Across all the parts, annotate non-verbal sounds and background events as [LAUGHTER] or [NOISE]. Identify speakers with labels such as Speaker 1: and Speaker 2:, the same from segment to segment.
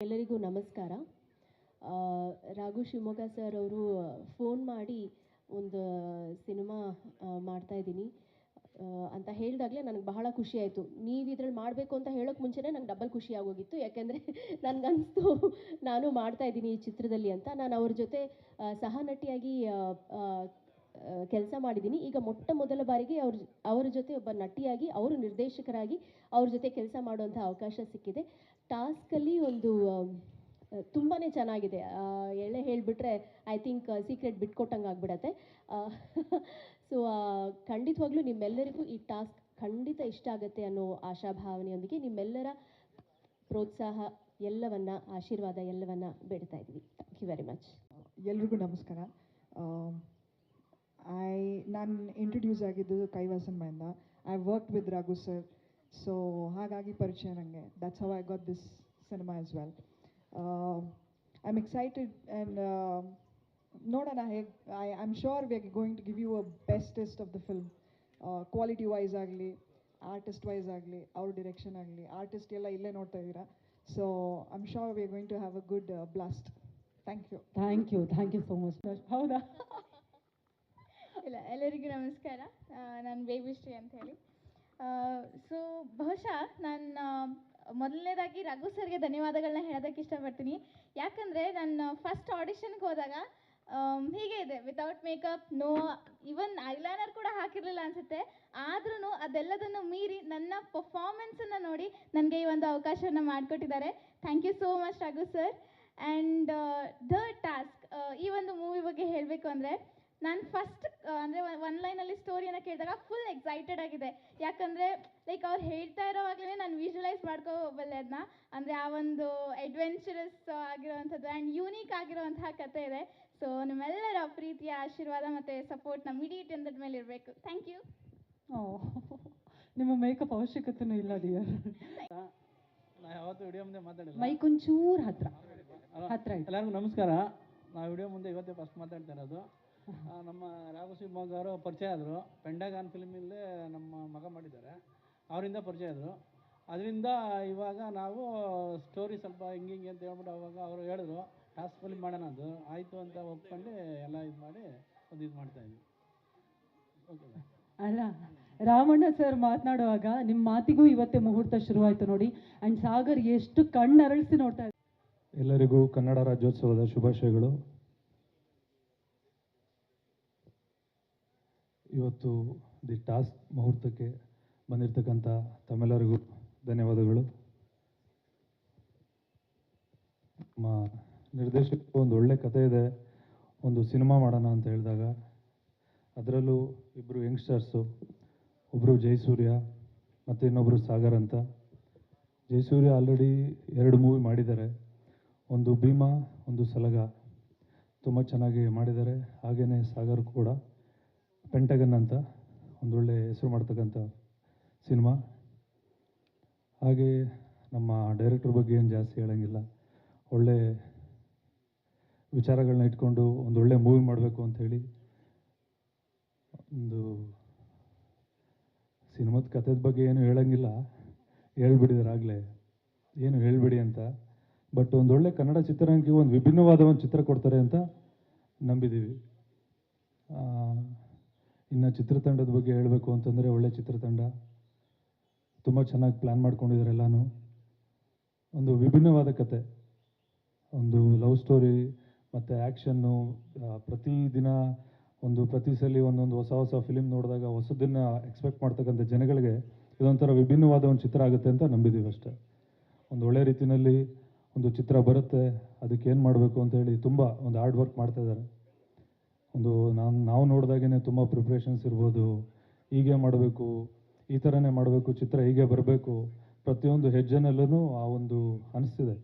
Speaker 1: ಎಲ್ಲರಿಗೂ ನಮಸ್ಕಾರ. ರಾಘು ಶಿವಮೊಗ್ಗ ಸರ್ ಅವರು ಫೋನ್ ಮಾಡಿ ಒಂದು ಸಿನಿಮಾ ಮಾಡ್ತಾ ಇದ್ದೀನಿ. ಅಂತ ಹೇಳಿದಾಗಲೇ ನನಗೆ ಬಹಳ ಖುಷಿ ಆಯಿತು. ನೀವು ಇದ್ರಲ್ಲಿ ಮಾಡಬೇಕು ಅಂತ ಹೇಳೋಕೆ ಮುಂಚೆನೇ ನಂಗೆ ಡಬಲ್ ಖುಷಿ ಆಗೋಗಿತ್ತು. ಯಾಕೆಂದರೆ [LAUGHS] ನನಗನ್ನಿಸ್ತು ನಾನು ಮಾಡ್ತಾ ಇದ್ದೀನಿ ಈ ಚಿತ್ರದಲ್ಲಿ ಅಂತ. ನಾನು ಅವ್ರ ಜೊತೆ ಸಹನಟಿಯಾಗಿ ಸಹ ನಟಿಯಾಗಿ ಕೆಲಸ ಮಾಡಿದ್ದೀನಿ. ಈಗ ಮೊಟ್ಟ ಮೊದಲ ಬಾರಿಗೆ ಅವ್ರ ಅವರ ಜೊತೆ ಒಬ್ಬ ನಟಿಯಾಗಿ, ಅವರು ನಿರ್ದೇಶಕರಾಗಿ ಅವ್ರ ಜೊತೆ ಕೆಲಸ ಮಾಡುವಂಥ ಅವಕಾಶ ಸಿಕ್ಕಿದೆ. ಟಾಸ್ಕಲ್ಲಿ ಒಂದು ತುಂಬಾ ಚೆನ್ನಾಗಿದೆ. ಎಳೆ ಹೇಳಿಬಿಟ್ರೆ ಐ ಥಿಂಕ್ ಸೀಕ್ರೆಟ್ ಬಿಟ್ಕೊಟ್ಟಂಗೆ ಆಗ್ಬಿಡತ್ತೆ. ಸೊ [LAUGHS] ಖಂಡಿತವಾಗ್ಲೂ ನಿಮ್ಮೆಲ್ಲರಿಗೂ ಈ ಟಾಸ್ಕ್ ಖಂಡಿತ ಇಷ್ಟ ಆಗುತ್ತೆ ಅನ್ನೋ ಆಶಾಭಾವನೆಯೊಂದಿಗೆ ನಿಮ್ಮೆಲ್ಲರ ಪ್ರೋತ್ಸಾಹ ಎಲ್ಲವನ್ನ, ಆಶೀರ್ವಾದ ಎಲ್ಲವನ್ನ ಬೇಡ್ತಾ ಇದ್ದೀವಿ. ಥ್ಯಾಂಕ್ ಯು ವೆರಿ ಮಚ್
Speaker 2: ಎಲ್ರಿಗೂ ನಮಸ್ಕಾರ. ಐ ನಾನು ಇಂಟ್ರೊಡ್ಯೂಸ್ ಆಗಿದ್ದು ಕೈವಾಸನ್ ಮಯಿಂದ. I work with Raghu sir so ಹಾಗಾಗಿ ಪರಿಚಯ ನನಗೆ that's how I got this cinema as well I am excited and ನೋಡೋಣ ಹೇಗೆ I I am sure we are going to give you a bestest of the film quality wise ಆಗಲಿ artist wise ಆಗಲಿ ಅವ್ರ direction ಆಗಲಿ artist ಎಲ್ಲ ಇಲ್ಲೇ ನೋಡ್ತಾ ಇದ್ದೀರಾ. So I am sure we are going to have a good blast thank you
Speaker 3: thank you thank you so much ಹೌದಾ?
Speaker 4: ಇಲ್ಲ, ಎಲ್ಲರಿಗೂ ನಮಸ್ಕಾರ. ನಾನು ಬೇಬಿಶ್ರೀ ಅಂತ ಹೇಳಿ. ಸೊ ಬಹುಶಃ ನಾನು ಮೊದಲನೇದಾಗಿ ರಘು ಸರ್ಗೆ ಧನ್ಯವಾದಗಳನ್ನ ಹೇಳೋದಕ್ಕೆ ಇಷ್ಟಪಡ್ತೀನಿ. ಯಾಕಂದರೆ ನಾನು ಫಸ್ಟ್ ಆಡಿಷನ್ಗೆ ಹೋದಾಗ ಹೀಗೆ ಇದೆ. Without makeup no even eyeliner ಕೂಡ ಹಾಕಿರಲಿಲ್ಲ ಅನಿಸುತ್ತೆ. ಆದ್ರೂ ಅದೆಲ್ಲದನ್ನು ಮೀರಿ ನನ್ನ ಪರ್ಫಾರ್ಮೆನ್ಸನ್ನು ನೋಡಿ ನನಗೆ ಈ ಒಂದು ಅವಕಾಶವನ್ನು ಮಾಡಿಕೊಟ್ಟಿದ್ದಾರೆ. Thank you so much Raghu sir and the task ಈ ಒಂದು ಮೂವಿ ಬಗ್ಗೆ ಹೇಳಬೇಕು ಅಂದರೆ ನಾನು ಫಸ್ಟ್ ಅಂದರೆ ಒನ್ ಲೈನಲ್ಲಿ ಸ್ಟೋರಿಯನ್ನು ಕೇಳಿದಾಗ ಫುಲ್ ಎಕ್ಸೈಟೆಡ್ ಆಗಿದೆ. ಯಾಕಂದರೆ ಲೈಕ್ ಅವ್ರು ಹೇಳ್ತಾ ಇರೋವಾಗಲೇ ನಾನು ವಿಜುವಲೈಸ್ ಮಾಡ್ಕೋಬಲ್ಲೆ ಅದನ್ನ ಅಂದರೆ ಆ ಒಂದು ಅಡ್ವೆಂಚರಸ್ ಆಗಿರುವಂಥದ್ದು ಆ್ಯಂಡ್ ಯೂನೀಕ್ ಆಗಿರುವಂತಹ ಕತೆ ಇದೆ. ಸೊ ನಿಮ್ಮೆಲ್ಲರ ಪ್ರೀತಿಯ ಆಶೀರ್ವಾದ ಮತ್ತು ಸಪೋರ್ಟ್ ನಮ್ಮ ಇಡೀ ಟೆಂದದ ಮೇಲೆ ಇರಬೇಕು. ಥ್ಯಾಂಕ್ ಯು
Speaker 3: ಓ ನಿಮ್ಮ ಮೇಕಪ್ ಅವಶ್ಯಕತೆನೂ ಇಲ್ಲ ಡಿಯರ್
Speaker 5: ನಾ ಯಾವತ್ತೂ ವಿಡಿಯೋ ಮುಂದೆ ಮಾತಾಡಿಲ್ಲ.
Speaker 3: ಮೈಕ್ ಒಂಚೂರು ಹತ್ರ ಹತ್ರ
Speaker 5: ಎಲ್ಲರಿಗೂ ನಮಸ್ಕಾರ. ನಾವು ವಿಡಿಯೋ ಮುಂದೆ ಇವತ್ತೇ ಫಸ್ಟ್ ಮಾತಾಡ್ತಾ ಇರೋದು. ನಮ್ಮ ರಾಘು ಅವರು ಪರಿಚಯ ಆದರು. ಪೆಂಡಗಾನ್ ಫಿಲ್ಮಲ್ಲೇ ನಮ್ಮ ಮಗ ಮಾಡಿದ್ದಾರೆ. ಅವರಿಂದ ಪರಿಚಯ ಆದರು. ಅದರಿಂದ ಇವಾಗ ನಾವು ಸ್ಟೋರಿ ಸ್ವಲ್ಪ ಹಿಂಗೆ ಹಿಂಗೆ ಅಂತ ಹೇಳ್ಬಿಟ್ಟು ಅವಾಗ ಅವರು ಹೇಳಿದ್ರು ಟಾಸ್ಕ್ ಫಿಲ್ಮ್ ಮಾಡೋಣ ಅದು. ಆಯಿತು ಅಂತ ಒಪ್ಕೊಂಡು ಎಲ್ಲ ಇದು ಮಾಡಿ ಒಂದು ಇದು ಮಾಡ್ತಾಯಿದ್ವಿ ಓಕೆ
Speaker 3: ಅಲ್ಲ ರಾಮಣ್ಣ ಸರ್ ಮಾತನಾಡುವಾಗ ನಿಮ್ಮ ಮಾತಿಗೂ ಇವತ್ತೇ ಮುಹೂರ್ತ ಶುರುವಾಯಿತು ನೋಡಿ. ಆ್ಯಂಡ್ ಸಾಗರ್ ಎಷ್ಟು ಕಣ್ಣರಳಿಸಿ ನೋಡ್ತಾ ಇದ್ದಾರೆ
Speaker 6: ಎಲ್ಲರಿಗೂ ಕನ್ನಡ ರಾಜ್ಯೋತ್ಸವದ ಶುಭಾಶಯಗಳು. ಇವತ್ತು ದಿ ಟಾಸ್ಕ್ ಮುಹೂರ್ತಕ್ಕೆ ಬಂದಿರತಕ್ಕಂಥ ತಮ್ಮೆಲ್ಲರಿಗೂ ಧನ್ಯವಾದಗಳು. ನಮ್ಮ ನಿರ್ದೇಶಕರು ಒಂದು ಒಳ್ಳೆ ಕತೆ ಇದೆ, ಒಂದು ಸಿನಿಮಾ ಮಾಡೋಣ ಅಂತ ಹೇಳಿದಾಗ, ಅದರಲ್ಲೂ ಇಬ್ಬರು ಯಂಗ್ಸ್ಟರ್ಸು ಒಬ್ಬರು ಜಯಸೂರ್ಯ ಮತ್ತು ಇನ್ನೊಬ್ಬರು ಸಾಗರ್ ಅಂತ. ಜಯಸೂರ್ಯ ಆಲ್ರೆಡಿ ಎರಡು ಮೂವಿ ಮಾಡಿದ್ದಾರೆ. ಒಂದು ಭೀಮಾ, ಒಂದು ಸಲಗ. ತುಂಬ ಚೆನ್ನಾಗಿ ಮಾಡಿದ್ದಾರೆ. ಹಾಗೆಯೇ ಸಾಗರ್ ಕೂಡ. ಪೆಂಟಗನ್ ಅಂತ ಒಂದೊಳ್ಳೆ ಹೆಸರು ಮಾಡ್ತಕ್ಕಂಥ ಸಿನಿಮಾ. ಹಾಗೆ ನಮ್ಮ ಡೈರೆಕ್ಟರ್ ಬಗ್ಗೆ ಏನು ಜಾಸ್ತಿ ಹೇಳೋಂಗಿಲ್ಲ. ಒಳ್ಳೆ ವಿಚಾರಗಳನ್ನ ಇಟ್ಕೊಂಡು ಒಂದು ಒಳ್ಳೆ ಮೂವಿ ಮಾಡಬೇಕು ಅಂಥೇಳಿ ಒಂದು ಸಿನಿಮಾದ ಕಥೆದ ಬಗ್ಗೆ ಏನು ಹೇಳೋಂಗಿಲ್ಲ. ಹೇಳ್ಬಿಡಿದ್ರಾಗಲೇ ಏನು ಹೇಳ್ಬಿಡಿ ಅಂತ. ಬಟ್ ಒಂದು ಒಳ್ಳೆ ಕನ್ನಡ ಚಿತ್ರರಂಗಕ್ಕೆ ಒಂದು ವಿಭಿನ್ನವಾದ ಒಂದು ಚಿತ್ರ ಕೊಡ್ತಾರೆ ಅಂತ ನಂಬಿದ್ದೀವಿ ಇನ್ನು ಚಿತ್ರತಂಡದ ಬಗ್ಗೆ ಹೇಳಬೇಕು ಅಂತಂದರೆ ಒಳ್ಳೆ ಚಿತ್ರತಂಡ. ತುಂಬ ಚೆನ್ನಾಗಿ ಪ್ಲ್ಯಾನ್ ಮಾಡ್ಕೊಂಡಿದ್ದಾರೆ ಎಲ್ಲನೂ. ಒಂದು ವಿಭಿನ್ನವಾದ ಕತೆ. ಒಂದು ಲವ್ ಸ್ಟೋರಿ ಮತ್ತು ಆ್ಯಕ್ಷನ್ನು ಪ್ರತಿದಿನ ಒಂದು ಪ್ರತಿ ಸಲ ಒಂದೊಂದು ಹೊಸ ಹೊಸ ಫಿಲಿಮ್ ನೋಡಿದಾಗ ಹೊಸದನ್ನು ಎಕ್ಸ್ಪೆಕ್ಟ್ ಮಾಡ್ತಕ್ಕಂಥ ಜನಗಳಿಗೆ ಇದೊಂಥರ ವಿಭಿನ್ನವಾದ ಒಂದು ಚಿತ್ರ ಆಗುತ್ತೆ ಅಂತ ನಂಬಿದ್ದೀವಿ ಅಷ್ಟೇ. ಒಂದು ಒಳ್ಳೆ ರೀತಿಯಲ್ಲಿ ಒಂದು ಚಿತ್ರ ಬರುತ್ತೆ, ಅದಕ್ಕೆ ಏನು ಮಾಡಬೇಕು ಅಂತೇಳಿ ತುಂಬ ಒಂದು ಹಾರ್ಡ್ ವರ್ಕ್ ಮಾಡ್ತಾ ಇದ್ದಾರೆ. ಒಂದು ನಾನು, ನಾವು ನೋಡಿದಾಗೇ ತುಂಬ ಪ್ರಿಪ್ರೇಷನ್ಸ್ ಇರ್ಬೋದು, ಹೀಗೆ ಮಾಡಬೇಕು, ಈ ಥರನೇ ಮಾಡಬೇಕು, ಚಿತ್ರ ಹೀಗೆ ಬರಬೇಕು, ಪ್ರತಿಯೊಂದು ಹೆಜ್ಜೆನಲ್ಲೂ ಆ ಒಂದು ಅನಿಸ್ತಿದೆ.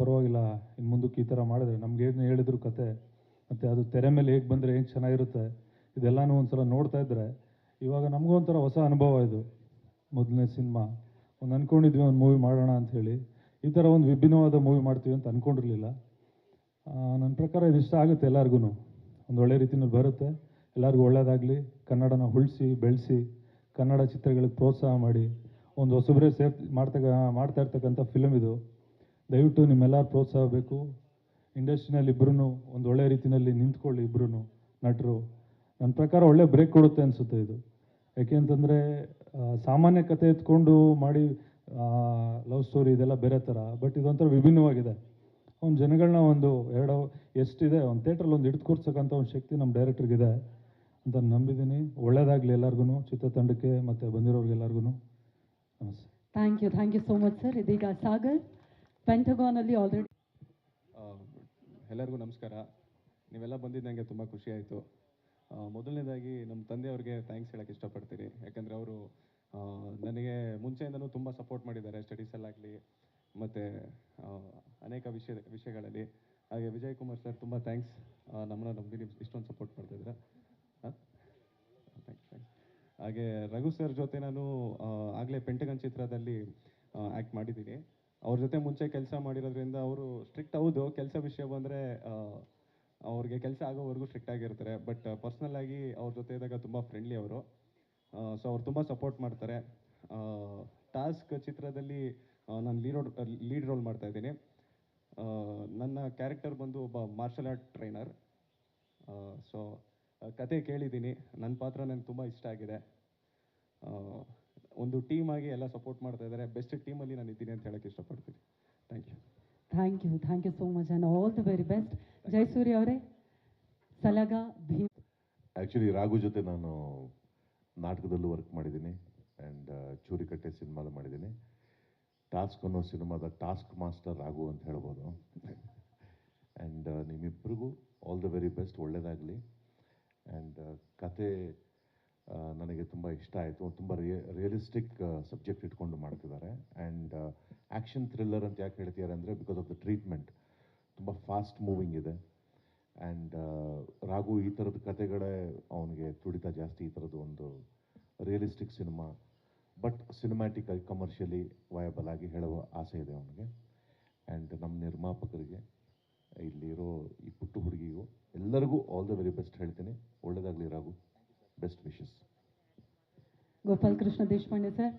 Speaker 6: ಪರವಾಗಿಲ್ಲ ಇನ್ನು ಮುಂದಕ್ಕೆ ಈ ಥರ ಮಾಡಿದ್ರೆ ನಮ್ಗೆ ಏನು ಹೇಳಿದ್ರು ಕತೆ, ಮತ್ತು ಅದು ತೆರೆ ಮೇಲೆ ಹೇಗೆ ಬಂದರೆ ಹೇಗೆ ಚೆನ್ನಾಗಿರುತ್ತೆ, ಇದೆಲ್ಲನೂ ಒಂದ್ಸಲ ನೋಡ್ತಾ ಇದ್ದರೆ ಇವಾಗ ನಮಗೂ ಒಂಥರ ಹೊಸ ಅನುಭವ ಇದು. ಮೊದಲನೇ ಸಿನಿಮಾ, ಒಂದು ಅಂದ್ಕೊಂಡಿದ್ವಿ ಒಂದು ಮೂವಿ ಮಾಡೋಣ ಅಂಥೇಳಿ ಈ ಥರ ಒಂದು ವಿಭಿನ್ನವಾದ ಮೂವಿ ಮಾಡ್ತೀವಿ ಅಂತ ಅಂದ್ಕೊಂಡಿರಲಿಲ್ಲ ನನ್ನ ಪ್ರಕಾರ ಇದು ಇಷ್ಟ ಆಗುತ್ತೆ ಎಲ್ಲರಿಗೂ ಒಂದು ಒಳ್ಳೆ ರೀತಿಯಲ್ಲಿ ಬರುತ್ತೆ. ಎಲ್ಲರಿಗೂ ಒಳ್ಳೆಯದಾಗಲಿ ಕನ್ನಡನ ಉಳಿಸಿ, ಬೆಳೆಸಿ, ಕನ್ನಡ ಚಿತ್ರಗಳಿಗೆ ಪ್ರೋತ್ಸಾಹ ಮಾಡಿ. ಒಂದು ಹೊಸಬ್ರೆ ಸೇರ್ ಮಾಡ್ತಕ್ಕ, ಮಾಡ್ತಾ ಇರ್ತಕ್ಕಂಥ ಫಿಲಮ್ ಇದು. ದಯವಿಟ್ಟು ನಿಮ್ಮೆಲ್ಲರ ಪ್ರೋತ್ಸಾಹ ಬೇಕು. ಇಂಡಸ್ಟ್ರಿನಲ್ಲಿ ಇಬ್ಬರೂ ಒಂದು ಒಳ್ಳೆ ರೀತಿಯಲ್ಲಿ ನಿಂತ್ಕೊಳ್ಳಿ ಇಬ್ಬರೂ ನಟರು. ನನ್ನ ಪ್ರಕಾರ ಒಳ್ಳೆ ಬ್ರೇಕ್ ಕೊಡುತ್ತೆ ಅನಿಸುತ್ತೆ ಇದು. ಯಾಕೆ ಅಂತಂದರೆ ಸಾಮಾನ್ಯ ಕತೆ ಎತ್ಕೊಂಡು ಮಾಡಿ ಲವ್ ಸ್ಟೋರಿ ಇದೆಲ್ಲ ಬೇರೆ ಥರ ಬಟ್ ಇದೊಂಥರ ವಿಭಿನ್ನವಾಗಿದೆ. ಅವ್ನು ಜನಗಳನ್ನ ಒಂದು ಎರಡು ಎಷ್ಟಿದೆ ಒಂದು ಥಿಯೇಟ್ರಲ್ಲಿ ಒಂದು ಹಿಡಿದು ಕೂರ್ಸಕ್ಕಂಥ ಒಂದು ಶಕ್ತಿ ನಮ್ಮ ಡೈರೆಕ್ಟ್ರಿಗಿದೆ ಅಂತ ನಂಬಿದ್ದೀನಿ. ಒಳ್ಳೇದಾಗಲಿ ಎಲ್ಲರಿಗೂ ಚಿತ್ರತಂಡಕ್ಕೆ ಮತ್ತು ಬಂದಿರೋರಿಗೆಲ್ಲರಿಗೂ ನಮಸ್ತೆ.
Speaker 3: Thank you thank you so much sir ಇದೀಗ ಸಾಗರ್ ಪೆಂಟಗಾನಲ್ಲಿ ಆಲ್ರೆಡಿ
Speaker 7: ಎಲ್ಲರಿಗೂ ನಮಸ್ಕಾರ. ನೀವೆಲ್ಲ ಬಂದಿದ್ದು ನನಗೆ ತುಂಬ ಖುಷಿ ಆಯಿತು. ಮೊದಲನೇದಾಗಿ ನಮ್ಮ ತಂದೆಯವ್ರಿಗೆ ಥ್ಯಾಂಕ್ಸ್ ಹೇಳೋಕ್ಕೆ ಇಷ್ಟಪಡ್ತೀನಿ. ಯಾಕಂದರೆ ಅವರು ನನಗೆ ಮುಂಚೆಯಿಂದನೂ ತುಂಬ ಸಪೋರ್ಟ್ ಮಾಡಿದ್ದಾರೆ ಸ್ಟಡೀಸಲ್ಲಾಗಲಿ ಮತ್ತು ಅನೇಕ ವಿಷಯ ವಿಷಯಗಳಲ್ಲಿ. ಹಾಗೆ ವಿಜಯ್ ಕುಮಾರ್ ಸರ್, ತುಂಬ ಥ್ಯಾಂಕ್ಸ್ ನಮ್ಮನ್ನ ನೀವು ಇಷ್ಟೊಂದು ಸಪೋರ್ಟ್ ಮಾಡ್ತಾಯಿದ್ದೀರಾ ಥ್ಯಾಂಕ್ಸ್ ಥ್ಯಾಂಕ್ಸ್ ಹಾಗೆ ರಘು ಸರ್ ಜೊತೆ ನಾನು ಆಗಲೇ ಪೆಂಟಗನ್ ಚಿತ್ರದಲ್ಲಿ ಆ್ಯಕ್ಟ್ ಮಾಡಿದ್ದೀನಿ. ಅವ್ರ ಜೊತೆ ಮುಂಚೆ ಕೆಲಸ ಮಾಡಿರೋದ್ರಿಂದ ಅವರು ಸ್ಟ್ರಿಕ್ಟ್ ಹೌದು. ಕೆಲಸ ವಿಷಯ ಬಂದರೆ ಅವ್ರಿಗೆ ಕೆಲಸ ಆಗೋವರೆಗೂ ಸ್ಟ್ರಿಕ್ಟ್ ಆಗಿರ್ತಾರೆ. ಬಟ್ ಪರ್ಸ್ನಲ್ ಆಗಿ ಅವ್ರ ಜೊತೆ ಇದ್ದಾಗ ತುಂಬ ಫ್ರೆಂಡ್ಲಿ ಅವರು. ಸೊ ಅವ್ರು ತುಂಬ ಸಪೋರ್ಟ್ ಮಾಡ್ತಾರೆ. ಟಾಸ್ಕ್ ಚಿತ್ರದಲ್ಲಿ ನಾನು ಲೀಡ್ ಲೀಡ್ ರೋಲ್ ಮಾಡ್ತಾ ಇದ್ದೀನಿ. ನನ್ನ ಕ್ಯಾರೆಕ್ಟರ್ ಬಂದು ಒಬ್ಬ ಮಾರ್ಷಲ್ ಆರ್ಟ್ ಟ್ರೈನರ್ ಸೊ ಕತೆ ಕೇಳಿದ್ದೀನಿ. ನನ್ನ ಪಾತ್ರ ನನಗೆ ತುಂಬ ಇಷ್ಟ ಆಗಿದೆ. ಒಂದು ಟೀಮ್ ಆಗಿ ಎಲ್ಲ ಸಪೋರ್ಟ್ ಮಾಡ್ತಾ ಇದ್ದಾರೆ. ಬೆಸ್ಟ್ ಟೀಮಲ್ಲಿ ನಾನು ಇದ್ದೀನಿ ಅಂತ ಹೇಳಕ್ಕೆ ಇಷ್ಟಪಡ್ತೀನಿ. Thank you
Speaker 3: thank you thank you so much and all the very best Jayasuri ಅವರೇ ಸಲಗ ಭೀಮ್
Speaker 8: ಆ್ಯಕ್ಚುಲಿ ರಾಘು ಜೊತೆ ನಾನು ನಾಟಕದಲ್ಲೂ ವರ್ಕ್ ಮಾಡಿದ್ದೀನಿ ಆ್ಯಂಡ್ ಚೂರಿಕಟ್ಟೆ ಸಿನಿಮಾಲು ಮಾಡಿದ್ದೀನಿ. ಟಾಸ್ಕ್ ಅನ್ನೋ ಸಿನಿಮಾದ ಟಾಸ್ಕ್ ಮಾಸ್ಟರ್ ಆಗು ಅಂತ ಹೇಳ್ಬೋದು. ಆ್ಯಂಡ್ ನಿಮ್ಮಿಬ್ಬರಿಗೂ ಆಲ್ ದ ವೆರಿ ಬೆಸ್ಟ್ ಒಳ್ಳೆಯದಾಗಲಿ ಆ್ಯಂಡ್ ಕತೆ ನನಗೆ ತುಂಬ ಇಷ್ಟ ಆಯಿತು. ತುಂಬ ರಿಯ ರಿಯಲಿಸ್ಟಿಕ್ ಸಬ್ಜೆಕ್ಟ್ ಇಟ್ಕೊಂಡು ಮಾಡ್ತಿದ್ದಾರೆ. ಆ್ಯಂಡ್ ಆ್ಯಕ್ಷನ್ ಥ್ರಿಲ್ಲರ್ ಅಂತ ಯಾಕೆ ಹೇಳ್ತಿದ್ದಾರೆ ಅಂದರೆ ಬಿಕಾಸ್ ಆಫ್ ದ ಟ್ರೀಟ್ಮೆಂಟ್ ತುಂಬ ಫಾಸ್ಟ್ ಮೂವಿಂಗ್ ಇದೆ. ಆ್ಯಂಡ್ ರಾಘು ಈ ಥರದ ಕತೆಗಳೇ ಅವನಿಗೆ ತುಡಿತ ಜಾಸ್ತಿ ಈ ಥರದ್ದು ಒಂದು ರಿಯಲಿಸ್ಟಿಕ್ ಸಿನಿಮಾ ಬಟ್ ಸಿನಿಮ್ಯಾಟಿಕ್ ಆಗಿ ಕಮರ್ಷಿಯಲಿ ವಯಬಲ್ ಆಗಿ ಹೇಳುವ ಆಸೆ ಇದೆ ಅವನಿಗೆ. ಆ್ಯಂಡ್ ನಮ್ಮ ನಿರ್ಮಾಪಕರಿಗೆ, ಇಲ್ಲಿರೋ ಈ ಪುಟ್ಟು ಹುಡುಗಿಗೂ ಎಲ್ಲರಿಗೂ ಆಲ್ ದ ವೆರಿ ಬೆಸ್ಟ್ ಹೇಳ್ತೀನಿ. ಒಳ್ಳೆಯದಾಗಲಿ Raghu. Best wishes
Speaker 3: Gopal Krishna Deshpande sir.